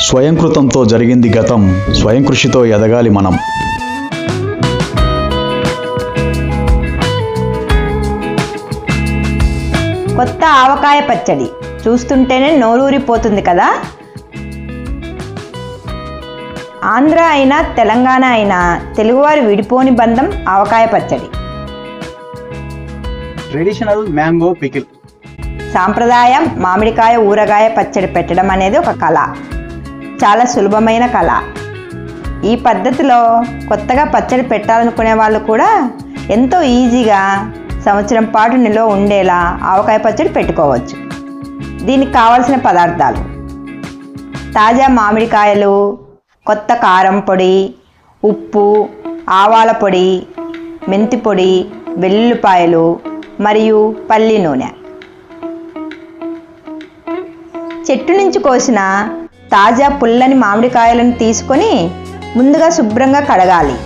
స్వయంకృతంతో జరిగింది గతం. స్వయం కృషితో ఎదగాలి మనం. కొత్త ఆవకాయ పచ్చడి. చూస్తుంటేనే నోరూరిపోతుంది కదా? ఆంధ్ర అయినా తెలంగాణ అయినా తెలుగువారి విడిపోని బంధం ఆవకాయ పచ్చడి. Traditional mango pickle. సాంప్రదాయం మామిడికాయ ఊరగాయ పచ్చడి పెట్టడం అనేది ఒక కళ. చాలా సులభమైన కళ. ఈ పద్ధతిలో కొత్తగా పచ్చడి పెట్టాలనుకునే వాళ్ళు కూడా ఎంతో ఈజీగా సంవత్సరం పాటు నిల్వ ఉండేలా ఆవకాయ పచ్చడి పెట్టుకోవచ్చు. దీనికి కావలసిన పదార్థాలు. తాజా మామిడికాయలు కొత్త కారం పొడి ఉప్పు ఆవాల పొడి మెంతి పొడి వెల్లుల్లిపాయలు మరియు పల్లి నూనె. చెట్టు నుంచి కోసిన తాజా పుల్లని మామిడికాయలను తీసుకొని ముందుగా శుభ్రంగా కడగాలి.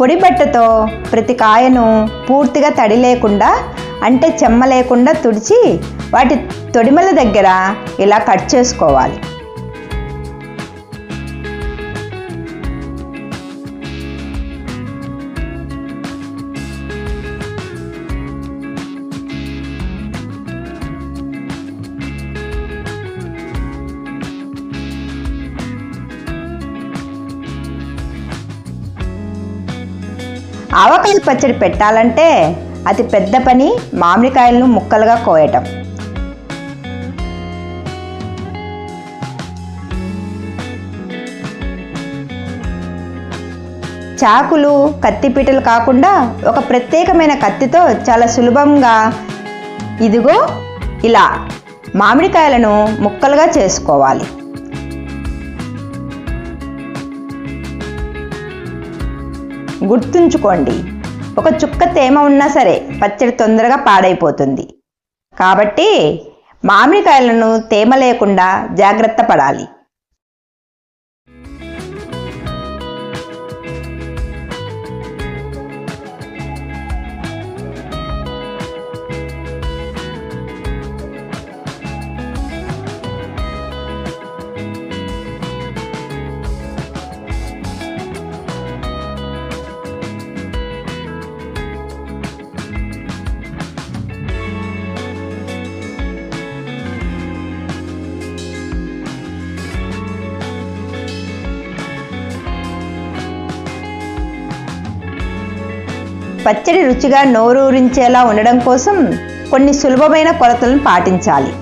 పొడి బట్టతో ప్రతి కాయను పూర్తిగా తడి లేకుండా అంటే చెమ్మ లేకుండా తుడిచి వాటి తొడిమల దగ్గర ఇలా కట్ చేసుకోవాలి. ఆవకాయ పచ్చడి పెట్టాలంటే అతి పెద్ద పని మామిడికాయలను ముక్కలుగా కోయటం. చాకులు కత్తిపీటలు కాకుండా ఒక ప్రత్యేకమైన కత్తితో చాలా సులభంగా ఇదిగో ఇలా మామిడికాయలను ముక్కలుగా చేసుకోవాలి. గుర్తుంచుకోండి. ఒక చుక్క తేమ ఉన్నా సరే పచ్చడి తొందరగా పాడైపోతుంది. కాబట్టి మామిడికాయలను తేమ లేకుండా జాగ్రత్త పడాలి. పచ్చడి రుచిగా నోరూరించేలా ఉండడం కోసం కొన్ని సులభమైన కొలతలను పాటించాలి.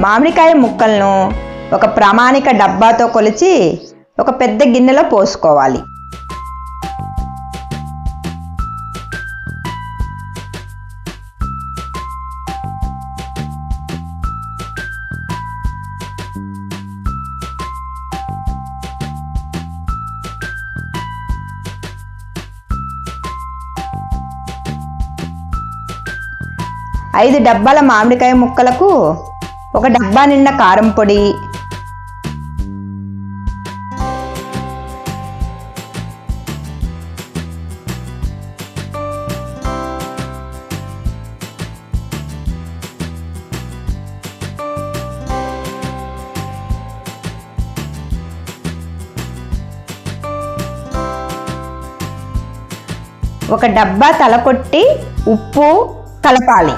మామిడికాయ ముక్కలను ఒక ప్రామాణిక డబ్బాతో కొలిచి ఒక పెద్ద గిన్నెలో పోసుకోవాలి. ఐదు డబ్బాల మామిడికాయ ముక్కలకు ఒక డబ్బా నిండా కారం పొడి. ఒక డబ్బా తలకొట్టి ఉప్పు కలపాలి.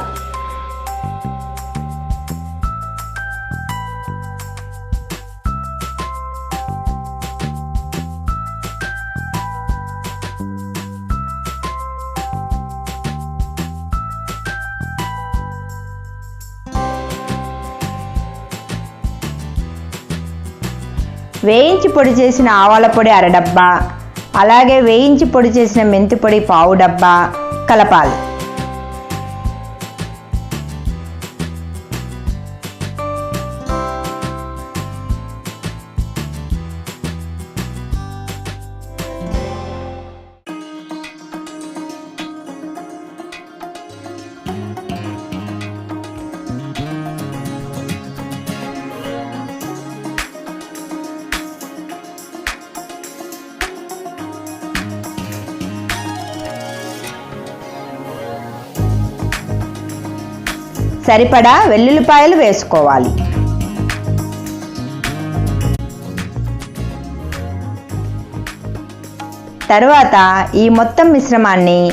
వేయించి పొడి చేసిన ఆవాల పొడి అర డబ్బా అలాగే వేయించి పొడి చేసిన మెంతి పొడి పావు డబ్బా కలపాలి. సరిపడా వెల్లుల్లిపాయలు వేసుకోవాలి. తరువాత ఈ మొత్తం మిశ్రమాన్ని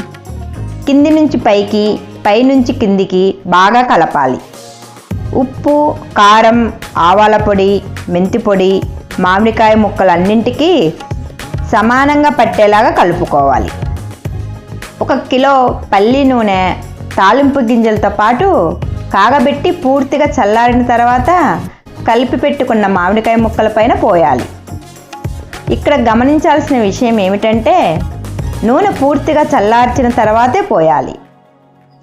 కింది నుంచి పైకి పైనుంచి కిందికి బాగా కలపాలి. ఉప్పు కారం ఆవాల పొడి మెంతి పొడి మామిడికాయ ముక్కలన్నింటికి సమానంగా పట్టేలాగా కలుపుకోవాలి. ఒక కిలో పల్లి నూనె తాలింపు గింజలతో పాటు కాగబెట్టి పూర్తిగా చల్లారిన తర్వాత కలిపి పెట్టుకున్న మామిడికాయ ముక్కల పైన పోయాలి. ఇక్కడ గమనించాల్సిన విషయం ఏమిటంటే నూనె పూర్తిగా చల్లార్చిన తర్వాతే పోయాలి.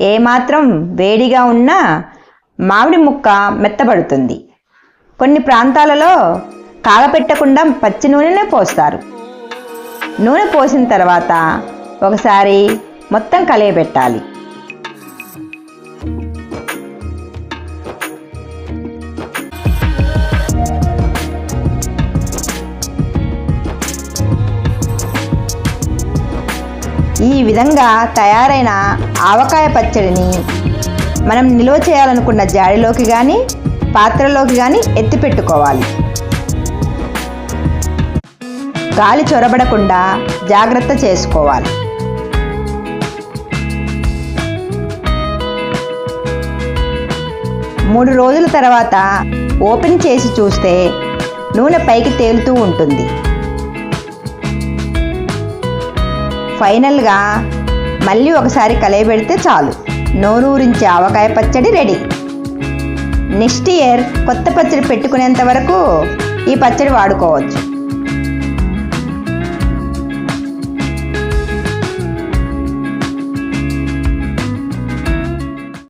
ఏమాత్రం వేడిగా ఉన్నా మామిడి ముక్క మెత్తబడుతుంది. కొన్ని ప్రాంతాలలో కాగపెట్టకుండా పచ్చి నూనెనే పోస్తారు. నూనె పోసిన తర్వాత ఒకసారి మొత్తం కలియబెట్టాలి. ఈ విధంగా తయారైన ఆవకాయ పచ్చడిని మనం నిల్వ చేయాలనుకున్న జాడిలోకి కానీ పాత్రలోకి కానీ ఎత్తి పెట్టుకోవాలి. గాలి చొరబడకుండా జాగ్రత్త చేసుకోవాలి. మూడు రోజుల తర్వాత ఓపెన్ చేసి చూస్తే నూనె పైకి తేలుతూ ఉంటుంది. ఫైనల్గా మళ్ళీ ఒకసారి కలయబెడితే చాలు. నోరూరించి ఆవకాయ పచ్చడి రెడీ. నెక్స్ట్ ఇయర్ కొత్త పచ్చడి పెట్టుకునేంత వరకు ఈ పచ్చడి వాడుకోవచ్చు.